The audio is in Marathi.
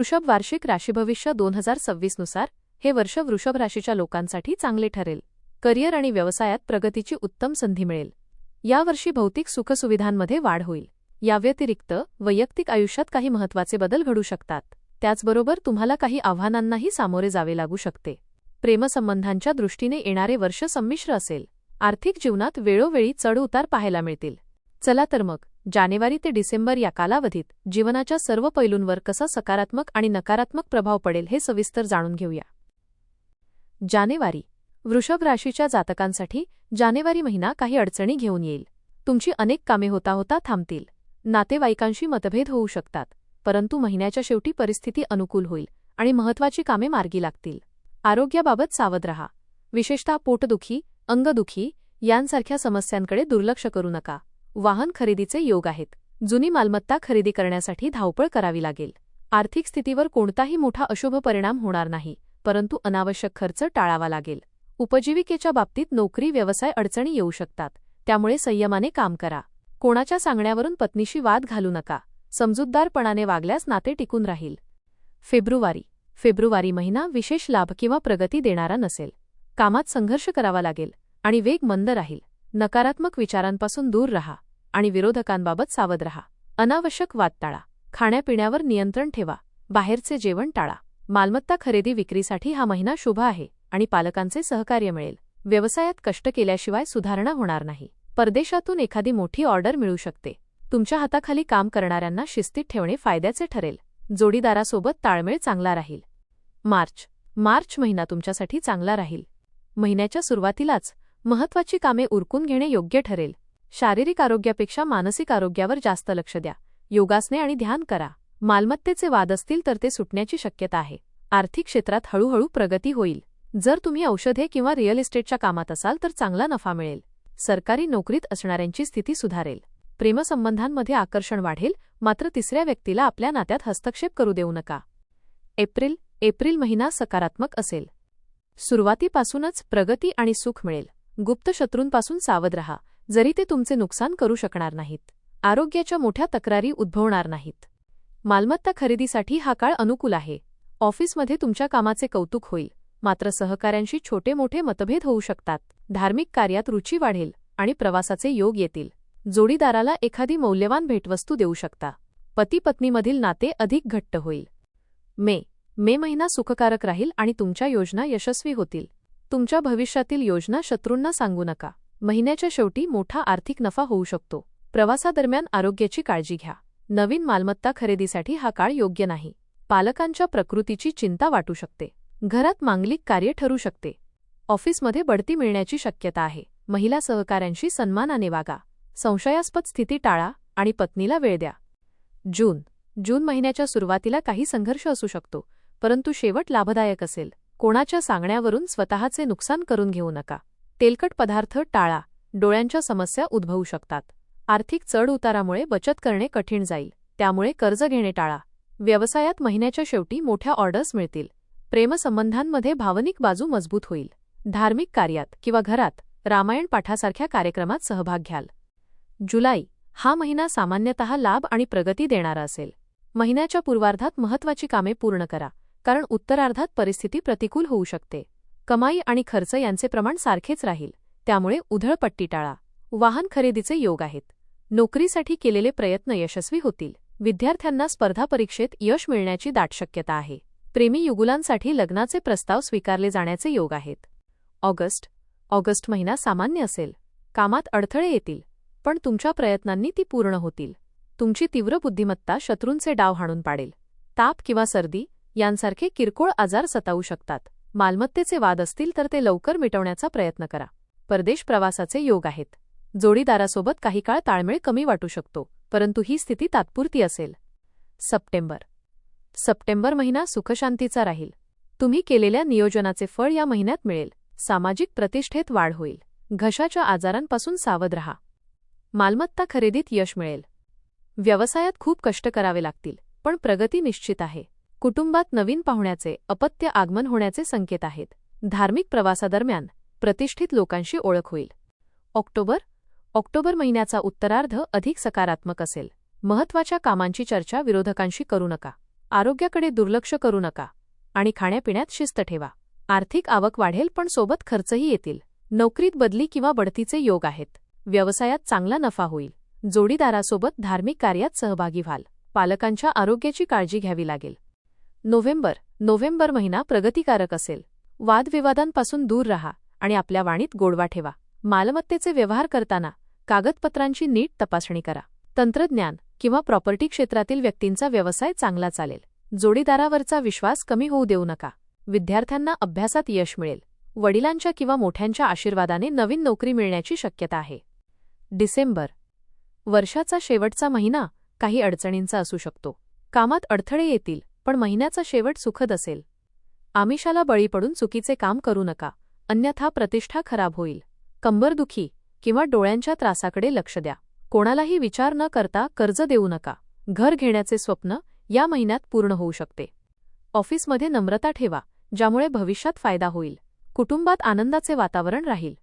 वृषभ वार्षिक राशीभविष्य दोन हजार सव्वीसनुसार हे वर्ष वृषभ राशीच्या लोकांसाठी चांगले ठरेल. करिअर आणि व्यवसायात प्रगतीची उत्तम संधी मिळेल. यावर्षी भौतिक सुखसुविधांमध्ये वाढ होईल. या व्यतिरिक्त वैयक्तिक आयुष्यात काही महत्त्वाचे बदल घडू शकतात. त्याचबरोबर तुम्हाला काही आव्हानांनाही सामोरे जावे लागू शकते. प्रेमसंबंधांच्या दृष्टीने येणारे वर्ष संमिश्र असेल. आर्थिक जीवनात वेळोवेळी चढउतार पाहायला मिळतील. चला तर मग. जानेवारी ते डिसेंबर या कालावधीत जीवनाच्या सर्व पैलूंवर कसा सकारात्मक आणि नकारात्मक प्रभाव पडेल हे सविस्तर जाणून घेऊया. जानेवारी. वृषभ राशीच्या जातकांसाठी जानेवारी महिना काही अडचणी घेऊन येईल. तुमची अनेक कामे होता होता थांबतील. नातेवाईकांशी मतभेद होऊ शकतात परंतु महिन्याच्या शेवटी परिस्थिती अनुकूल होईल आणि महत्त्वाची कामे मार्गी लागतील. आरोग्याबाबत सावध रहा. विशेषतः पोटदुखी अंगदुखी यांसारख्या समस्यांकडे दुर्लक्ष करू नका. वाहन खरेदीचे योग आहेत. जुनी मालमत्ता खरेदी करण्यासाठी धावपळ करावी लागेल. आर्थिक स्थितीवर कोणताही मोठा अशुभ परिणाम होणार नाही परंतु अनावश्यक खर्च टाळावा लागेल. उपजीविकेच्या बाबतीत नोकरी व्यवसाय अडचणी येऊ शकतात. त्यामुळे संयमाने काम करा. कोणाच्या सांगण्यावरून पत्नीशी वाद घालू नका. समजूतदारपणाने वागल्यास नाते टिकून राहील. फेब्रुवारी. फेब्रुवारी महिना विशेष लाभ किंवा प्रगती देणारा नसेल. कामात संघर्ष करावा लागेल आणि वेग मंद राहील. नकारात्मक विचारांपासून दूर रहा आणि विरोधकांबाबत सावध रहा. अनावश्यक वाद टाळा. खाण्यापिण्यावर नियंत्रण ठेवा. बाहेरचे जेवण टाळा. मालमत्ता खरेदी विक्रीसाठी हा महिना शुभ आहे आणि पालकांचे सहकार्य मिळेल. व्यवसायात कष्ट केल्याशिवाय सुधारणा होणार नाही. परदेशातून एखादी मोठी ऑर्डर मिळू शकते. तुमच्या हाताखाली काम करणाऱ्यांना शिस्तीत ठेवणे फायद्याचे ठरेल. जोडीदारासोबत ताळमेळ चांगला राहील. मार्च. मार्च महिना तुमच्यासाठी चांगला राहील. महिन्याच्या सुरुवातीलाच महत्वाची कामे उरकून घेणे योग्य ठरेल. शारीरिक आरोग्यापेक्षा मानसिक आरोग्यावर जास्त लक्ष द्या. योगासने आणि ध्यान करा. मालमत्तेचे वाद असतील तर ते सुटण्याची शक्यता आहे. आर्थिक क्षेत्रात हळूहळू प्रगती होईल. जर तुम्ही औषधे किंवा रिअल इस्टेटच्या कामात असाल तर चांगला नफा मिळेल. सरकारी नोकरीत असणाऱ्यांची स्थिती सुधारेल. प्रेमसंबंधांमध्ये आकर्षण वाढेल. मात्र तिसऱ्या व्यक्तीला आपल्या नात्यात हस्तक्षेप करू देऊ नका. एप्रिल एप्रिल महिना सकारात्मक असेल. सुरुवातीपासूनच प्रगती आणि सुख मिळेल. गुप्त शत्रूंपासून सावध रहा जरी ते तुमचे नुकसान करू शकणार नाहीत. आरोग्याच्या मोठ्या तक्रारी उद्भवणार नाहीत. मालमत्ता खरेदीसाठी हा काळ अनुकूल आहे. ऑफिसमध्ये तुमच्या कामाचे कौतुक होईल. मात्र सहकाऱ्यांशी छोटे मोठे मतभेद होऊ शकतात. धार्मिक कार्यात रुची वाढेल आणि प्रवासाचे योग येतील. जोडीदाराला एखादी मौल्यवान भेटवस्तू देऊ शकता. पती पत्नीमधील नाते अधिक घट्ट होईल. मे. मे महिना सुखकारक राहील आणि तुमच्या योजना यशस्वी होतील. तुमच्या भविष्यातील योजना शत्रूंना सांगू नका. महिन्याच्या शेवटी मोठा आर्थिक नफा होऊ शकतो. प्रवासादरम्यान आरोग्याची काळजी घ्या. नवीन मालमत्ता खरेदीसाठी हा काळ योग्य नाही. पालकांच्या प्रकृतीची चिंता वाटू शकते. घरात मांगलिक कार्य ठरू शकते. ऑफिसमध्ये बढती मिळण्याची शक्यता आहे. महिला सहकाऱ्यांशी सन्मानाने वागा. संशयास्पद स्थिती टाळा आणि पत्नीला वेळ द्या. जून. जून महिन्याच्या सुरुवातीला काही संघर्ष असू शकतो परंतु शेवट लाभदायक असेल. कोणाच्या सांगण्यावरून स्वतःचे नुकसान करून घेऊ नका. तेलकट पदार्थ टाळा. डोळ्यांच्या समस्या उद्भवू शकतात. आर्थिक चढउतारामुळे बचत करणे कठीण जाईल. त्यामुळे कर्ज घेणे टाळा. व्यवसायात महिन्याच्या शेवटी मोठ्या ऑर्डर्स मिळतील. प्रेमसंबंधांमध्ये भावनिक बाजू मजबूत होईल. धार्मिक कार्यात किंवा घरात रामायण पाठासारख्या कार्यक्रमात सहभाग घ्याल. जुलै. हा महिना सामान्यतः लाभ आणि प्रगती देणारा असेल. महिन्याच्या पूर्वार्धात महत्त्वाची कामे पूर्ण करा. कारण उत्तरार्धात परिस्थिती प्रतिकूल होऊ शकते. कमाई आणि खर्च यांचे प्रमाण सारखेच राहील. त्यामुळे उधळपट्टी टाळा. वाहन खरेदीचे योग आहेत. नोकरीसाठी केलेले प्रयत्न यशस्वी होतील. विद्यार्थ्यांना स्पर्धा परीक्षेत यश मिळण्याची दाट शक्यता आहे. प्रेमी युगुलांसाठी लग्नाचे प्रस्ताव स्वीकारले जाण्याचे योग आहेत. ऑगस्ट. ऑगस्ट महिना सामान्य असेल. कामात अडथळे येतील. पण तुमच्या प्रयत्नांनी ती पूर्ण होतील. तुमची तीव्र बुद्धिमत्ता शत्रूंचे डाव हाणून पाडेल. ताप किंवा सर्दी यांसारखे किरकोळ आजार सतावू शकतात. मालमत्तेचे वाद असतील तर ते लवकर मिटवण्याचा प्रयत्न करा. परदेश प्रवासाचे योग आहेत. जोडीदारासोबत काही काळ ताळमेळ कमी वाटू शकतो परंतु ही स्थिती तात्पुरती असेल. सप्टेंबर. सप्टेंबर महिना सुखशांतीचा राहील. तुम्ही केलेल्या नियोजनाचे फळ या महिन्यात मिळेल. सामाजिक प्रतिष्ठेत वाढ होईल. घशाच्या आजारांपासून सावध रहा. मालमत्ता खरेदीत यश मिळेल. व्यवसायात खूप कष्ट करावे लागतील पण प्रगती निश्चित आहे. कुटुंबात नवीन पाहुण्याचे अपत्य आगमन होण्याचे संकेत आहेत. धार्मिक प्रवासादरम्यान प्रतिष्ठित लोकांशी ओळख होईल. ऑक्टोबर ऑक्टोबर महिन्याचा उत्तरार्ध अधिक सकारात्मक असेल. महत्त्वाच्या कामांची चर्चा विरोधकांशी करू नका. आरोग्याकडे दुर्लक्ष करू नका. आणि खाण्यापिण्यात शिस्त ठेवा. आर्थिक आवक वाढेल पण सोबत खर्चही येतील. नोकरीत बदली किंवा बढतीचे योग आहेत. व्यवसायात चांगला नफा होईल. जोडीदारासोबत धार्मिक कार्यात सहभागी व्हाल. पालकांच्या आरोग्याची काळजी घ्यावी लागेल. नोव्हेंबर नोव्हेंबर महिना प्रगतिकारक असेल. वादविवादांपासून दूर राहा आणि आपल्या वाणीत गोडवा ठेवा. मालमत्तेचे व्यवहार करताना कागदपत्रांची नीट तपासणी करा. तंत्रज्ञान किंवा प्रॉपर्टी क्षेत्रातील व्यक्तींचा व्यवसाय चांगला चालेल. जोडीदारावरचा विश्वास कमी होऊ देऊ नका. विद्यार्थ्यांना अभ्यासात यश मिळेल. वडिलांच्या किंवा मोठ्यांच्या आशीर्वादाने नवीन नोकरी मिळण्याची शक्यता आहे. डिसेंबर. वर्षाचा शेवटचा महिना काही अडचणींचा असू शकतो. कामात अडथळे येतील. पण महिन्याचा शेवट सुखद असेल. आमिषाला बळी पडून चुकीचे काम करू नका अन्यथा प्रतिष्ठा खराब होईल. कंबरदुखी किंवा डोळ्यांच्या त्रासाकडे लक्ष द्या. कोणालाही विचार न करता कर्ज देऊ नका. घर घेण्याचे स्वप्न या महिन्यात पूर्ण होऊ शकते. ऑफिसमध्ये नम्रता ठेवा ज्यामुळे भविष्यात फायदा होईल. कुटुंबात आनंदाचे वातावरण राहील.